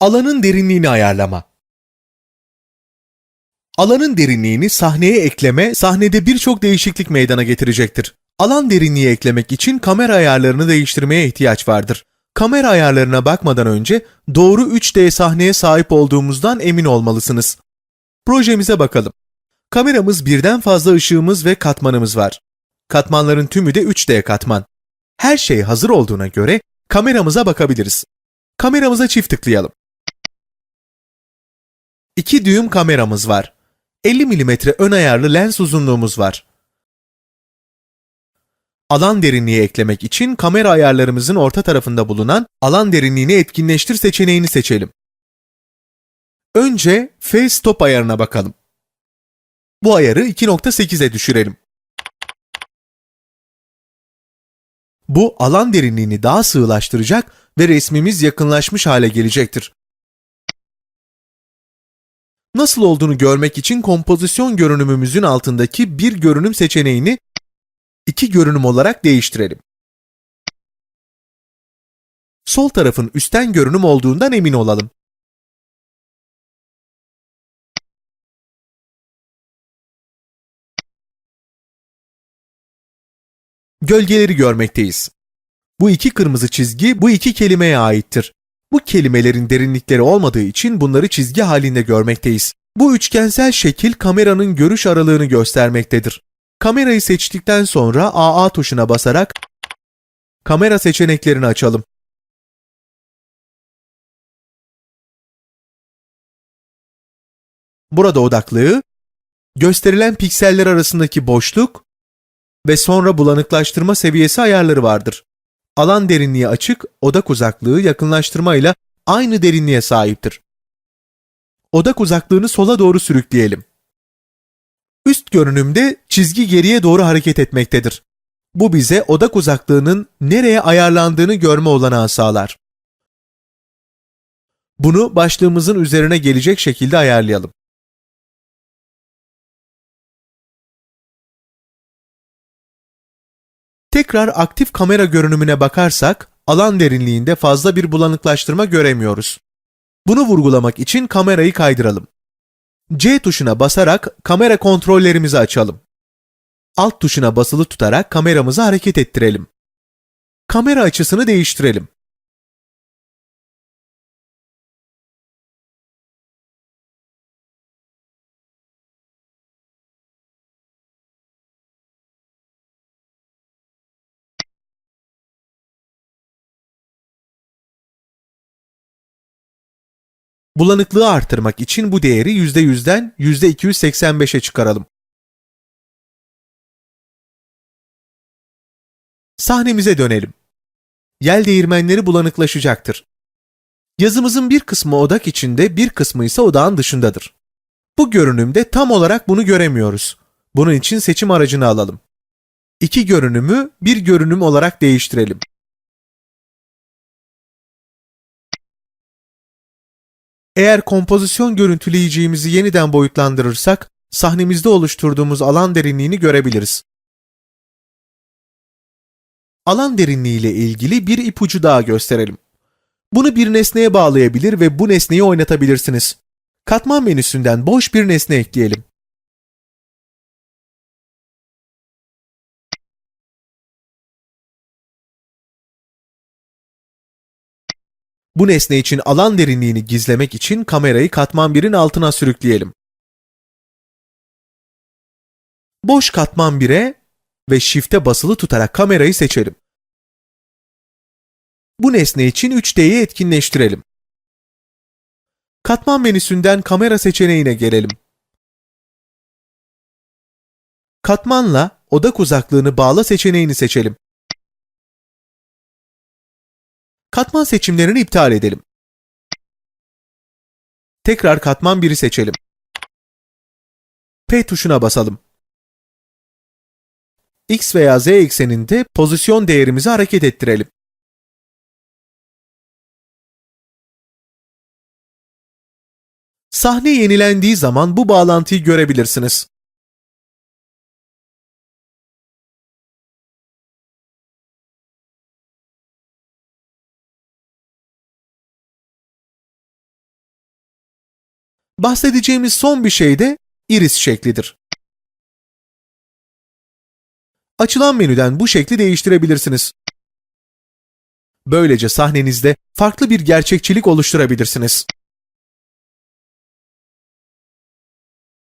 Alanın derinliğini ayarlama. Alanın derinliğini sahneye ekleme, sahnede birçok değişiklik meydana getirecektir. Alan derinliği eklemek için kamera ayarlarını değiştirmeye ihtiyaç vardır. Kamera ayarlarına bakmadan önce doğru 3D sahneye sahip olduğumuzdan emin olmalısınız. Projemize bakalım. Kameramız birden fazla ışığımız ve katmanımız var. Katmanların tümü de 3D katman. Her şey hazır olduğuna göre kameramıza bakabiliriz. Kameramıza çift tıklayalım. 2 düğüm kameramız var. 50 mm ön ayarlı lens uzunluğumuz var. Alan derinliği eklemek için kamera ayarlarımızın orta tarafında bulunan alan derinliğini etkinleştir seçeneğini seçelim. Önce Face Stop ayarına bakalım. Bu ayarı 2.8'e düşürelim. Bu alan derinliğini daha sığlaştıracak ve resmimiz yakınlaşmış hale gelecektir. Nasıl olduğunu görmek için kompozisyon görünümümüzün altındaki bir görünüm seçeneğini iki görünüm olarak değiştirelim. Sol tarafın üstten görünüm olduğundan emin olalım. Gölgeleri görmekteyiz. Bu iki kırmızı çizgi bu iki kelimeye aittir. Bu kelimelerin derinlikleri olmadığı için bunları çizgi halinde görmekteyiz. Bu üçgensel şekil kameranın görüş aralığını göstermektedir. Kamerayı seçtikten sonra AA tuşuna basarak kamera seçeneklerini açalım. Burada odaklığı, gösterilen pikseller arasındaki boşluk ve sonra bulanıklaştırma seviyesi ayarları vardır. Alan derinliği açık, odak uzaklığı yakınlaştırma ile aynı derinliğe sahiptir. Odak uzaklığını sola doğru sürükleyelim. Üst görünümde çizgi geriye doğru hareket etmektedir. Bu bize odak uzaklığının nereye ayarlandığını görme olanağı sağlar. Bunu başlığımızın üzerine gelecek şekilde ayarlayalım. Tekrar aktif kamera görünümüne bakarsak, alan derinliğinde fazla bir bulanıklaştırma göremiyoruz. Bunu vurgulamak için kamerayı kaydıralım. C tuşuna basarak kamera kontrollerimizi açalım. Alt tuşuna basılı tutarak kameramızı hareket ettirelim. Kamera açısını değiştirelim. Bulanıklığı artırmak için bu değeri %100'den %285'e çıkaralım. Sahnemize dönelim. Yel değirmenleri bulanıklaşacaktır. Yazımızın bir kısmı odak içinde, bir kısmı ise odağın dışındadır. Bu görünümde tam olarak bunu göremiyoruz. Bunun için seçim aracını alalım. İki görünümü bir görünüm olarak değiştirelim. Eğer kompozisyon görüntüleyeceğimizi yeniden boyutlandırırsak, sahnemizde oluşturduğumuz alan derinliğini görebiliriz. Alan derinliği ile ilgili bir ipucu daha gösterelim. Bunu bir nesneye bağlayabilir ve bu nesneyi oynatabilirsiniz. Katman menüsünden boş bir nesne ekleyelim. Bu nesne için alan derinliğini gizlemek için kamerayı katman 1'in altına sürükleyelim. Boş katman 1'e ve Shift'e basılı tutarak kamerayı seçelim. Bu nesne için 3D'yi etkinleştirelim. Katman menüsünden kamera seçeneğine gelelim. Katmanla odak uzaklığını bağla seçeneğini seçelim. Katman seçimlerini iptal edelim. Tekrar katman 1'i seçelim. P tuşuna basalım. X veya Z ekseninde pozisyon değerimizi hareket ettirelim. Sahne yenilendiği zaman bu bağlantıyı görebilirsiniz. Bahsedeceğimiz son bir şey de iris şeklidir. Açılan menüden bu şekli değiştirebilirsiniz. Böylece sahnenizde farklı bir gerçekçilik oluşturabilirsiniz.